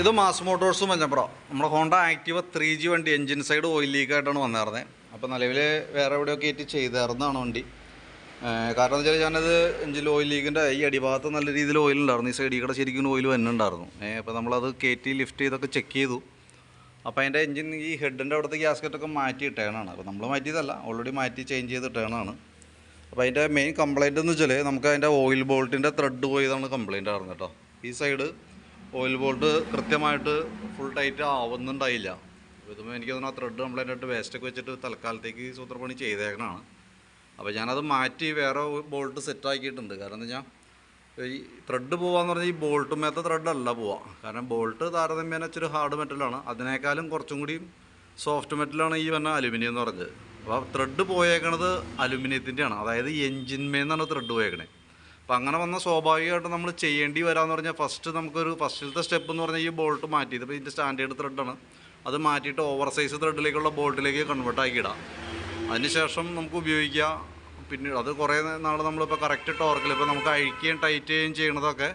ഇത് mass motors Manjappuram. നമ്മുടെ Honda Activa three G വണ്ടി എഞ്ചിൻ സൈഡ് ഓയിൽ ലീക്ക് ആയിട്ടാണ് വന്നിരുന്നത് അപ്പോൾ നിലവിൽ വേറെ എവിടെയൊക്കെ ആയിട്ട് ചെയ്തായിരുന്നതാണ് വണ്ടി. കാരണം എന്ന് വെച്ചാൽ ഞാനത് എഞ്ചിൻ ഓയിൽ ലീക്കിന്റെ ഈ അടിഭാഗത്ത് നല്ല രീതിയിൽ ഓയിൽ ഉണ്ടായിരുന്നു. ഈ സൈഡിൽ കൂടെ ശരിക്കും ഓയിൽ വന്നിട്ടുണ്ടായിരുന്നു അപ്പോൾ നമ്മളത് കയറ്റി ലിഫ്റ്റ് ചെയ്തൊക്കെ ചെക്ക് ചെയ്തു. അപ്പോൾ അതിന്റെ എഞ്ചിൻ ഈ ഹെഡിന്റെ അവിടുത്തെ ഗ്യാസ്കറ്റൊക്കെ മാറ്റി ഇട്ടേണാണ്. അപ്പോൾ നമ്മൾ മാറ്റിയതല്ല. ഓൾറെഡി മാറ്റി ചേഞ്ച് ചെയ്ത് ഇട്ടേണാണ്. അപ്പോൾ അതിന്റെ മെയിൻ കംപ്ലയിന്റ് എന്ന് വെച്ചാൽ നമുക്ക് അതിന്റെ ഓയിൽ ബോൾട്ടിന്റെ ത്രെഡ് പോയതാണ് കംപ്ലയിന്റ് ആയിരുന്നു കേട്ടോ. ഈ സൈഡ് ഓയിൽ ബോൾട്ട് കൃത്യമായിട്ട് ഫുൾ ടൈറ്റ് ആവുന്നുണ്ടായില്ല. ഇതുമ്പോൾ എനിക്ക് തോന്നുന്നു ആ ത്രെഡ് കംപ്ലൈന്റ് ആയിട്ട് വേസ്റ്റൊക്കെ വെച്ചിട്ട് തൽക്കാലത്തേക്ക് സൂത്രപ്പണി ചെയ്തേക്കണതാണ്. അപ്പോൾ ഞാനത് മാറ്റി വേറെ ബോൾട്ട് സെറ്റ് ആക്കിയിട്ടുണ്ട്. കാരണം എന്താ വെച്ചാൽ ഈ ത്രെഡ് പോവാന്ന് പറഞ്ഞാൽ ഈ ബോൾട്ടുമേത്ത ത്രെഡ് അല്ല പോവാ. കാരണം ബോൾട്ട് താരതമ്യേന ഇച്ചിരി ഹാർഡ് മെറ്റലാണ് അതിനേക്കാളും കുറച്ചും കൂടി സോഫ്റ്റ് മെറ്റലാണ് ഈ പറഞ്ഞ അലുമിനിയം എന്ന് പറഞ്ഞത്. അപ്പോൾ ത്രെഡ് പോയേക്കണത് അലുമിനിയത്തിന്റെയാണ് അതായത് എൻജിന്മേന്നാണ് ത്രെഡ് പോയേക്കണേ. അപ്പോൾ അങ്ങനെ വന്ന സ്വാഭാവികമായിട്ട് നമ്മൾ ചെയ്യേണ്ടി വരാമെന്ന് പറഞ്ഞാൽ ഫസ്റ്റ് നമുക്കൊരു ഫസ്റ്റിലത്തെ സ്റ്റെപ്പ് എന്ന് പറഞ്ഞാൽ ഈ ബോൾട്ട് മാറ്റി ഇതിപ്പോൾ ഇതിന്റെ സ്റ്റാൻഡേർഡ് ത്രെഡാണ് അത് മാറ്റിയിട്ട് ഓവർ സൈസ് ത്രെഡിലേക്കുള്ള ബോൾട്ടിലേക്ക് കൺവേർട്ട് ആക്കിയിടാം. അതിനുശേഷം നമുക്ക് ഉപയോഗിക്കാം. പിന്നെ അത് കുറേ നാൾ നമ്മളിപ്പോൾ കറക്റ്റ് ടോർക്കിൽ ഇപ്പോൾ നമുക്ക് അഴിക്കുകയും ടൈറ്റ് ചെയ്യുകയും ചെയ്യണതൊക്കെ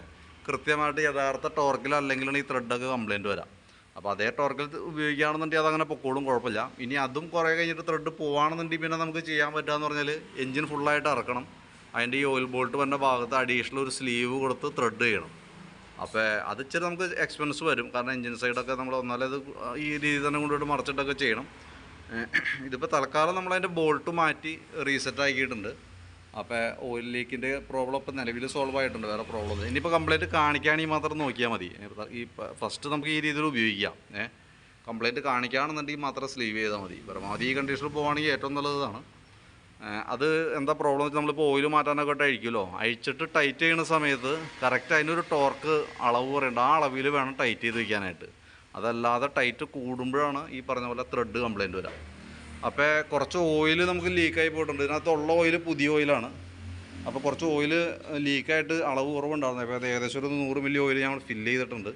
കൃത്യമായിട്ട് യഥാർത്ഥ ടോർക്കിൽ അല്ലെങ്കിലാണ് ഈ ത്രെഡൊക്കെ കംപ്ലയിന്റ് വരാം. അപ്പോൾ അതേ ടോർക്കിൽ ഉപയോഗിക്കുകയാണെന്നുണ്ടെങ്കിൽ അതങ്ങനെ പൊക്കോളും കുഴപ്പമില്ല. ഇനി അതും കുറേ കഴിഞ്ഞിട്ട് ത്രെഡ് പോവുകയാണെന്നുണ്ടെങ്കിൽ പിന്നെ നമുക്ക് ചെയ്യാൻ പറ്റുകയെന്ന് പറഞ്ഞാൽ എഞ്ചിൻ ഫുള്ളായിട്ട് ഇറക്കണം. അതിന്റെ ഈ ഓയിൽ ബോൾട്ട് വരുന്ന ഭാഗത്ത് അഡീഷണൽ ഒരു സ്ലീവ് കൊടുത്ത് ത്രെഡ് ചെയ്യണം. അപ്പോൾ അത് ഇച്ചിരി നമുക്ക് എക്സ്പെൻസ് വരും. കാരണം എഞ്ചിൻ സൈഡൊക്കെ നമ്മൾ ഒന്നാലേ അത് ഈ രീതി തന്നെ കൊണ്ടുപോയിട്ട് മറച്ചിട്ടൊക്കെ ചെയ്യണം. ഇതിപ്പോൾ തൽക്കാലം നമ്മളതിന്റെ ബോൾട്ട് മാറ്റി റീസെറ്റ് ആക്കിയിട്ടുണ്ട്. അപ്പോൾ ഓയിൽ ലീക്കിന്റെ പ്രോബ്ലം ഇപ്പോൾ നിലവിൽ സോൾവ് ആയിട്ടുണ്ട്. വേറെ പ്രോബ്ലം ഒന്നും ഇനിയിപ്പോൾ കംപ്ലൈന്റ് കാണിക്കുകയാണെങ്കിൽ മാത്രം നോക്കിയാൽ മതി. ഈ ഫസ്റ്റ് നമുക്ക് ഈ രീതിയിൽ ഉപയോഗിക്കാം. ഏഹ് കംപ്ലൈന്റ് കാണിക്കുകയാണെന്നുണ്ടെങ്കിൽ മാത്രം സ്ലീവ് ചെയ്താൽ മതി. പരമാവധി ഈ കണ്ടീഷനിൽ പോവുകയാണെങ്കിൽ ഏറ്റവും നല്ലതാണ് അത് എന്താ പ്രോബ്ലം വെച്ചാൽ നമ്മളിപ്പോൾ ഓയിൽ മാറ്റാനൊക്കെ ആയിട്ട് അഴിക്കുമല്ലോ അഴിച്ചിട്ട് ടൈറ്റ് ചെയ്യുന്ന സമയത്ത് കറക്റ്റ് അതിനൊരു ടോർക്ക് അളവ് പറയേണ്ട. ആ അളവിൽ വേണം ടൈറ്റ് ചെയ്ത് വയ്ക്കാനായിട്ട് അതല്ലാതെ ടൈറ്റ് കൂടുമ്പോഴാണ് ഈ പറഞ്ഞ പോലെ ത്രെഡ് കംപ്ലൈന്റ് വരാം. അപ്പോൾ കുറച്ച് ഓയിൽ നമുക്ക് ലീക്കായി പോയിട്ടുണ്ട്. ഇതിനകത്തുള്ള ഓയിൽ പുതിയ ഓയിലാണ് അപ്പോൾ കുറച്ച് ഓയിൽ ലീക്കായിട്ട് അളവ് കുറവുണ്ടായിരുന്നു. അപ്പോൾ അത് ഏകദേശം ഒരു നൂറ് മില്ലി ഓയിൽ ഞങ്ങൾ ഫില്ല് ചെയ്തിട്ടുണ്ട്.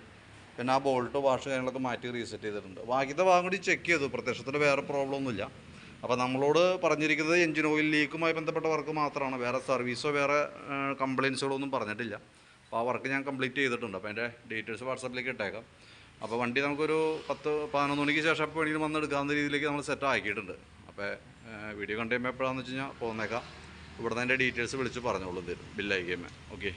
പിന്നെ ആ ബോൾട്ട് വാഷ് കാര്യങ്ങളൊക്കെ മാറ്റി റീസെറ്റ് ചെയ്തിട്ടുണ്ട്. ബാക്കിയത്തെ ഭാഗം കൂടി ചെക്ക് ചെയ്തു. പ്രത്യക്ഷത്തിൽ വേറെ പ്രോബ്ലം ഒന്നുമില്ല. അപ്പോൾ നമ്മളോട് പറഞ്ഞിരിക്കുന്നത് എഞ്ചിൻ ഓയിൽ ലീക്കുമായി ബന്ധപ്പെട്ട വർക്ക് മാത്രമാണ്. വേറെ സർവീസോ വേറെ കംപ്ലയിൻസുകളോ ഒന്നും പറഞ്ഞിട്ടില്ല. അപ്പോൾ ആ വർക്ക് ഞാൻ കംപ്ലീറ്റ് ചെയ്തിട്ടുണ്ട്. അപ്പോൾ അതിന്റെ ഡീറ്റെയിൽസ് വാട്സപ്പിലേക്ക് ഇട്ടേക്കാം. അപ്പോൾ വണ്ടി നമുക്കൊരു പത്ത് പതിനൊന്ന് മണിക്ക് ശേഷം എപ്പോൾ വേണമെങ്കിലും വന്ന് എടുക്കാവുന്ന രീതിയിലേക്ക് നമ്മൾ സെറ്റ് ആക്കിയിട്ടുണ്ട്. അപ്പോൾ വീഡിയോ കണ്ടു കഴിയുമ്പോൾ എപ്പോഴാണെന്ന് വെച്ച് കഴിഞ്ഞാൽ പോന്നേക്കാം. ഇവിടുന്ന് അതിന്റെ ഡീറ്റെയിൽസ് വിളിച്ച് പറഞ്ഞോളൂ ബില്ല് അയക്കുമ്പോൾ ഓക്കെ.